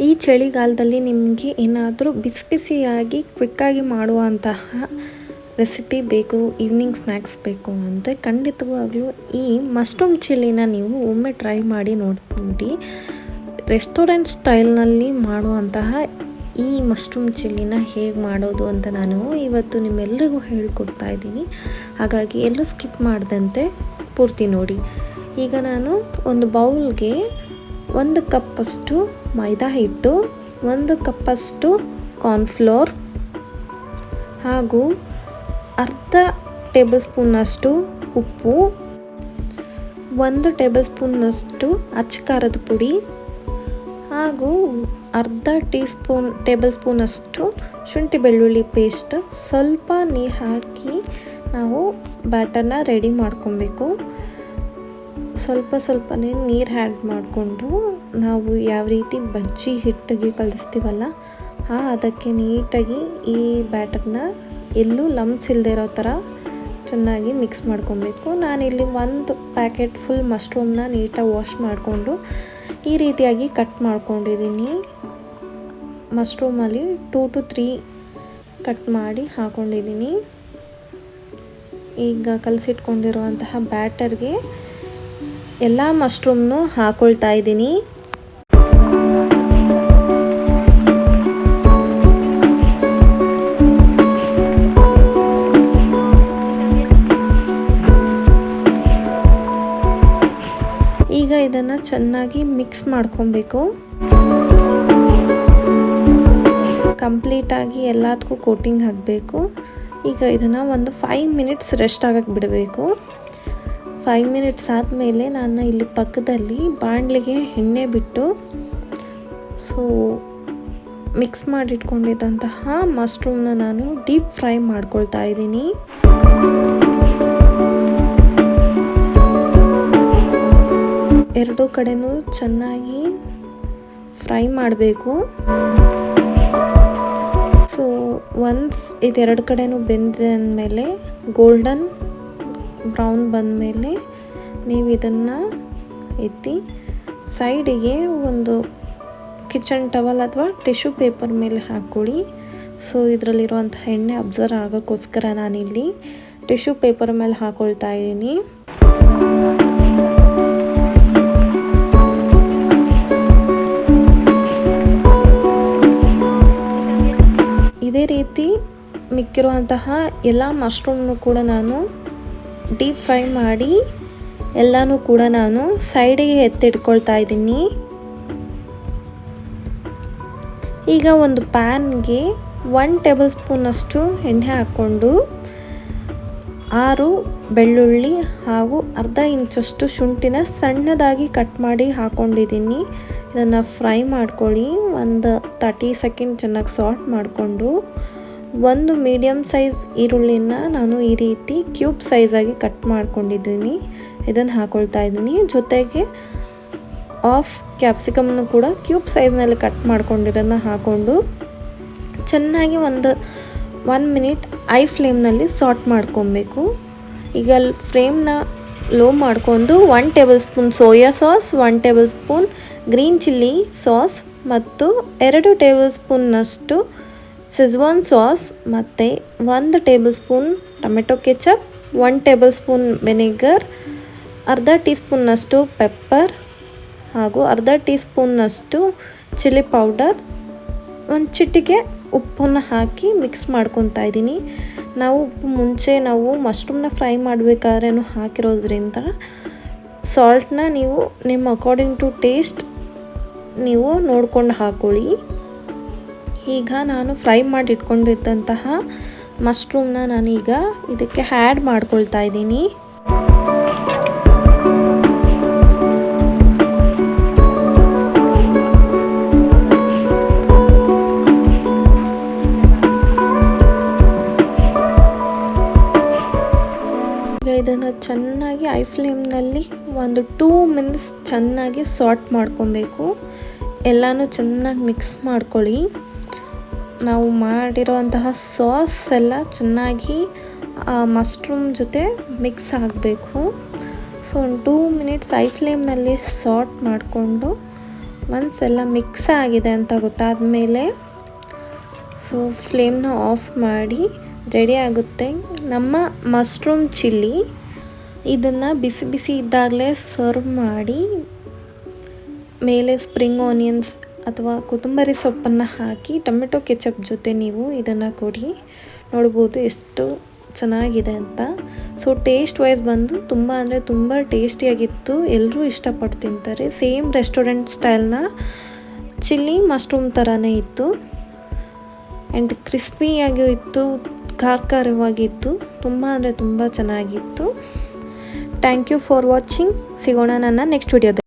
ಈ ಚಳಿಗಾಲದಲ್ಲಿ ನಿಮಗೆ ಏನಾದರೂ ಬಿಸಿ ಬಿಸಿಯಾಗಿ ಕ್ವಿಕ್ಕಾಗಿ ಮಾಡುವಂತಹ ರೆಸಿಪಿ ಬೇಕು ಈವ್ನಿಂಗ್ ಸ್ನ್ಯಾಕ್ಸ್ ಬೇಕು ಅಂದರೆ ಖಂಡಿತವಾಗಲೂ ಈ ಮಶ್ರೂಮ್ ಚಿಲ್ಲಿನ ನೀವು ಒಮ್ಮೆ ಟ್ರೈ ಮಾಡಿ ನೋಡಿ ರೆಸ್ಟೋರೆಂಟ್ ಸ್ಟೈಲ್ನಲ್ಲಿ ಮಾಡುವಂತಹ ಈ ಮಶ್ರೂಮ್ ಚಿಲ್ಲಿನ ಹೇಗೆ ಮಾಡೋದು ಅಂತ ನಾನು ಇವತ್ತು ನಿಮ್ಮೆಲ್ಲರಿಗೂ ಹೇಳಿಕೊಡ್ತಾ ಇದ್ದೀನಿ. ಹಾಗಾಗಿ ಎಲ್ಲೂ ಸ್ಕಿಪ್ ಮಾಡಿದಂತೆ ಪೂರ್ತಿ ನೋಡಿ. ಈಗ ನಾನು ಒಂದು ಬೌಲ್ಗೆ ಒಂದು ಕಪ್ಪಷ್ಟು ಮೈದಾ ಹಿಟ್ಟು, ಒಂದು ಕಪ್ಪಷ್ಟು ಕಾರ್ನ್ಫ್ಲೋರ್ ಹಾಗೂ ಅರ್ಧ ಟೇಬಲ್ ಸ್ಪೂನಷ್ಟು ಉಪ್ಪು, ಒಂದು ಟೇಬಲ್ ಸ್ಪೂನಷ್ಟು ಅಚ್ಚಕಾರದ ಪುಡಿ ಹಾಗೂ ಅರ್ಧ ಟೀ ಸ್ಪೂನ್ ಟೇಬಲ್ ಸ್ಪೂನಷ್ಟು ಶುಂಠಿ ಬೆಳ್ಳುಳ್ಳಿ ಪೇಸ್ಟ್ ಸ್ವಲ್ಪ ನೀರು ಹಾಕಿ ನಾವು ಬ್ಯಾಟರ್ನ ರೆಡಿ ಮಾಡ್ಕೊಬೇಕು. ಸ್ವಲ್ಪ ಸ್ವಲ್ಪನೇ ನೀರು ಆ್ಯಡ್ ಮಾಡಿಕೊಂಡು ನಾವು ಯಾವ ರೀತಿ ಬಜ್ಜಿ ಹಿಟ್ಟಿಗೆ ಕಲಿಸ್ತೀವಲ್ಲ, ಆ ಅದಕ್ಕೆ ನೀಟಾಗಿ ಈ ಬ್ಯಾಟರ್ನ ಎಲ್ಲೂ ಲಮ್ಸ್ ಇಲ್ಲದೆ ಇರೋ ಥರ ಚೆನ್ನಾಗಿ ಮಿಕ್ಸ್ ಮಾಡ್ಕೊಬೇಕು. ನಾನಿಲ್ಲಿ ಒಂದು ಪ್ಯಾಕೆಟ್ ಫುಲ್ ಮಶ್ರೂಮ್ನ ನೀಟಾಗಿ ವಾಶ್ ಮಾಡಿಕೊಂಡು ಈ ರೀತಿಯಾಗಿ ಕಟ್ ಮಾಡ್ಕೊಂಡಿದ್ದೀನಿ. ಮಶ್ರೂಮಲ್ಲಿ ಟೂ ಟು ತ್ರೀ ಕಟ್ ಮಾಡಿ ಹಾಕೊಂಡಿದ್ದೀನಿ. ಈಗ ಕಲಸಿಟ್ಕೊಂಡಿರುವಂತಹ ಬ್ಯಾಟರ್ಗೆ ಎಲ್ಲ ಮಶ್ರೂಮ್ನು ಹಾಕೊಳ್ತಾ ಇದ್ದೀನಿ. ಈಗ ಇದನ್ನು ಚೆನ್ನಾಗಿ ಮಿಕ್ಸ್ ಮಾಡ್ಕೊಬೇಕು. ಕಂಪ್ಲೀಟಾಗಿ ಎಲ್ಲದಕ್ಕೂ ಕೋಟಿಂಗ್ ಹಾಕಬೇಕು. ಈಗ ಇದನ್ನು ಒಂದು ಫೈವ್ ಮಿನಿಟ್ಸ್ ರೆಸ್ಟ್ ಆಗಕ್ಕೆ ಬಿಡಬೇಕು. ಫೈವ್ ಮಿನಿಟ್ಸ್ ಆದಮೇಲೆ ನಾನು ಇಲ್ಲಿ ಪಕ್ಕದಲ್ಲಿ ಬಾಣಲಿಗೆ ಎಣ್ಣೆ ಬಿಟ್ಟು ಸೊ ಮಿಕ್ಸ್ ಮಾಡಿಟ್ಕೊಂಡಿದ್ದಂತಹ ಮಶ್ರೂಮ್ನ ನಾನು ಡೀಪ್ ಫ್ರೈ ಮಾಡ್ಕೊಳ್ತಾ ಇದ್ದೀನಿ. ಎರಡೂ ಕಡೆನೂ ಚೆನ್ನಾಗಿ ಫ್ರೈ ಮಾಡಬೇಕು. ಸೊ ಒನ್ಸ್ ಇದೆರಡು ಕಡೆನೂ ಬೆಂದಿದೆ ಅಂದಮೇಲೆ ಗೋಲ್ಡನ್ ಬ್ರೌನ್ ಬಂದಮೇಲೆ ನೀವು ಇದನ್ನು ಎತ್ತಿ ಸೈಡಿಗೆ ಒಂದು ಕಿಚನ್ ಟವಲ್ ಅಥವಾ ಟಿಶ್ಯೂ ಪೇಪರ್ ಮೇಲೆ ಹಾಕ್ಕೊಳ್ಳಿ ಸೊ ಇದರಲ್ಲಿರುವಂಥ ಎಣ್ಣೆ ಅಬ್ಸರ್ವ್ ಆಗೋಕ್ಕೋಸ್ಕರ ನಾನಿಲ್ಲಿ ಟಿಶ್ಯೂ ಪೇಪರ್ ಮೇಲೆ ಹಾಕ್ಕೊಳ್ತಾ ಇದ್ದೀನಿ. ಇದೇ ರೀತಿ ಮಿಕ್ಕಿರುವಂತಹ ಎಲ್ಲ ಮಶ್ರೂಮ್ನು ಕೂಡ ನಾನು ಡೀಪ್ ಫ್ರೈ ಮಾಡಿ ಎಲ್ಲನೂ ಕೂಡ ನಾನು ಸೈಡಿಗೆ ಎತ್ತಿಟ್ಕೊಳ್ತಾ ಇದ್ದೀನಿ. ಈಗ ಒಂದು ಪ್ಯಾನ್ಗೆ ಒನ್ ಟೇಬಲ್ ಸ್ಪೂನಷ್ಟು ಎಣ್ಣೆ ಹಾಕ್ಕೊಂಡು ಆರು ಬೆಳ್ಳುಳ್ಳಿ ಹಾಗೂ ಅರ್ಧ ಇಂಚಷ್ಟು ಶುಂಠಿನ ಸಣ್ಣದಾಗಿ ಕಟ್ ಮಾಡಿ ಹಾಕ್ಕೊಂಡಿದ್ದೀನಿ ಇದನ್ನು ಫ್ರೈ ಮಾಡ್ಕೊಳ್ಳಿ. ಒಂದು ತರ್ಟಿ ಸೆಕೆಂಡ್ ಚೆನ್ನಾಗಿ ಸಾಲ್ಟ್ ಮಾಡಿಕೊಂಡು ಒಂದು ಮೀಡಿಯಮ್ ಸೈಜ್ ಈರುಳ್ಳಿನ ನಾನು ಈ ರೀತಿ ಕ್ಯೂಬ್ ಸೈಜಾಗಿ ಕಟ್ ಮಾಡ್ಕೊಂಡಿದ್ದೀನಿ. ಇದನ್ನು ಹಾಕೊಳ್ತಾ ಇದ್ದೀನಿ. ಜೊತೆಗೆ ಆಫ್ ಕ್ಯಾಪ್ಸಿಕಮ್ನು ಕೂಡ ಕ್ಯೂಬ್ ಸೈಜ್ನಲ್ಲಿ ಕಟ್ ಮಾಡ್ಕೊಂಡಿರೋದನ್ನ ಹಾಕ್ಕೊಂಡು ಚೆನ್ನಾಗಿ ಒಂದು ಒನ್ ಮಿನಿಟ್ ಐ ಫ್ಲೇಮ್ನಲ್ಲಿ ಸಾಟ್ ಮಾಡ್ಕೊಬೇಕು. ಈಗ ಫ್ರೇಮ್ನ ಲೋ ಮಾಡ್ಕೊಂಡು one tablespoon soya sauce one tablespoon green chilli sauce ಮತ್ತು ಎರಡು ಟೇಬಲ್ ಸ್ಪೂನ್ನಷ್ಟು ಸೆಜ್ವಾನ್ ಸಾಸ್ ಮತ್ತು ಒಂದು tablespoon tomato ketchup one tablespoon vinegar ಅರ್ಧ ಟೀ ಸ್ಪೂನ್ನಷ್ಟು ಪೆಪ್ಪರ್ ಹಾಗೂ ಅರ್ಧ ಟೀ ಸ್ಪೂನ್ನಷ್ಟು ಚಿಲ್ಲಿ ಪೌಡರ್ ಒಂದು ಚಿಟಿಕೆ ಉಪ್ಪನ್ನು ಹಾಕಿ ಮಿಕ್ಸ್ ಮಾಡ್ಕೊತಾ ಇದ್ದೀನಿ. ನಾವು ಉಪ್ಪು ಮುಂಚೆ ನಾವು ಮಶ್ರೂಮ್ನ ಫ್ರೈ ಮಾಡಬೇಕಾದ್ರೂ ಹಾಕಿರೋದ್ರಿಂದ ಸಾಲ್ಟನ್ನ ನೀವು ನಿಮ್ಮ ಅಕಾರ್ಡಿಂಗ್ ಟು ಟೇಸ್ಟ್ ನೀವು ನೋಡ್ಕೊಂಡು ಹಾಕೊಳ್ಳಿ. ಈಗ ನಾನು ಫ್ರೈ ಮಾಡಿ ಇಟ್ಕೊಂಡಿದ್ದಂತಹ ಮಶ್ರೂಮ್ನ ನಾನೀಗ ಇದಕ್ಕೆ ಹ್ಯಾಡ್ ಮಾಡ್ಕೊಳ್ತಾ ಇದ್ದೀನಿ. ಇದನ್ನು ಚೆನ್ನಾಗಿ ಐ ಫ್ಲೇಮ್ನಲ್ಲಿ ಒಂದು ಟೂ ಮಿನಿಟ್ಸ್ ಚೆನ್ನಾಗಿ ಸಾಟ್ ಮಾಡ್ಕೊಬೇಕು. ಎಲ್ಲನೂ ಚೆನ್ನಾಗಿ ಮಿಕ್ಸ್ ಮಾಡ್ಕೊಳ್ಳಿ. ನಾವು ಮಾಡಿರೋಂತಹ ಸಾಸ್ ಎಲ್ಲ ಚೆನ್ನಾಗಿ ಮಶ್ರೂಮ್ ಜೊತೆ ಮಿಕ್ಸ್ ಆಗಬೇಕು. ಸೊ ಒಂದು ಟೂ ಮಿನಿಟ್ಸ್ ಐ ಫ್ಲೇಮ್ನಲ್ಲಿ ಸಾಟ್ ಮಾಡಿಕೊಂಡು ಒನ್ಸ್ ಎಲ್ಲ ಮಿಕ್ಸ್ ಆಗಿದೆ ಅಂತ ಗೊತ್ತಾದ ಮೇಲೆ ಸೊ ಫ್ಲೇಮ್ನ ಆಫ್ ಮಾಡಿ ರೆಡಿ ಆಗುತ್ತೆ. ನಮ್ಮ ಮಶ್ರೂಮ್ ಚಿಲ್ಲಿ ಇದನ್ನು ಬಿಸಿ ಬಿಸಿ ಇದ್ದಾಗಲೇ ಸರ್ವ್ ಮಾಡಿ, ಮೇಲೆ ಸ್ಪ್ರಿಂಗ್ ಆನಿಯನ್ಸ್ ಅಥವಾ ಕೊತ್ತಂಬರಿ ಸೊಪ್ಪನ್ನು ಹಾಕಿ ಟೊಮೆಟೊ ಕೆಚಪ್ ಜೊತೆ ನೀವು ಇದನ್ನು ಕೊಡಿ. ನೋಡ್ಬೋದು ಎಷ್ಟು ಚೆನ್ನಾಗಿದೆ ಅಂತ. ಸೊ ಟೇಸ್ಟ್ ವೈಸ್ ಬಂದು ತುಂಬ ಅಂದರೆ ತುಂಬ ಟೇಸ್ಟಿಯಾಗಿತ್ತು ಎಲ್ಲರೂ ಇಷ್ಟಪಟ್ಟು ತಿಂತಾರೆ. ಸೇಮ್ ರೆಸ್ಟೋರೆಂಟ್ ಸ್ಟೈಲ್ನ ಚಿಲ್ಲಿ ಮಶ್ರೂಮ್ ಥರನೇ ಇತ್ತು. ಆ್ಯಂಡ್ ಕ್ರಿಸ್ಪಿಯಾಗೂ ಇತ್ತು ಖಾರ ಖಾರವಾಗಿತ್ತು ತುಂಬ ಅಂದರೆ ತುಂಬ ಚೆನ್ನಾಗಿತ್ತು. ಥ್ಯಾಂಕ್ ಯು ಫಾರ್ ವಾಚಿಂಗ್ ಸಿಗೋಣ ನನ್ನ ನೆಕ್ಸ್ಟ್ ವಿಡಿಯೋದಲ್ಲಿ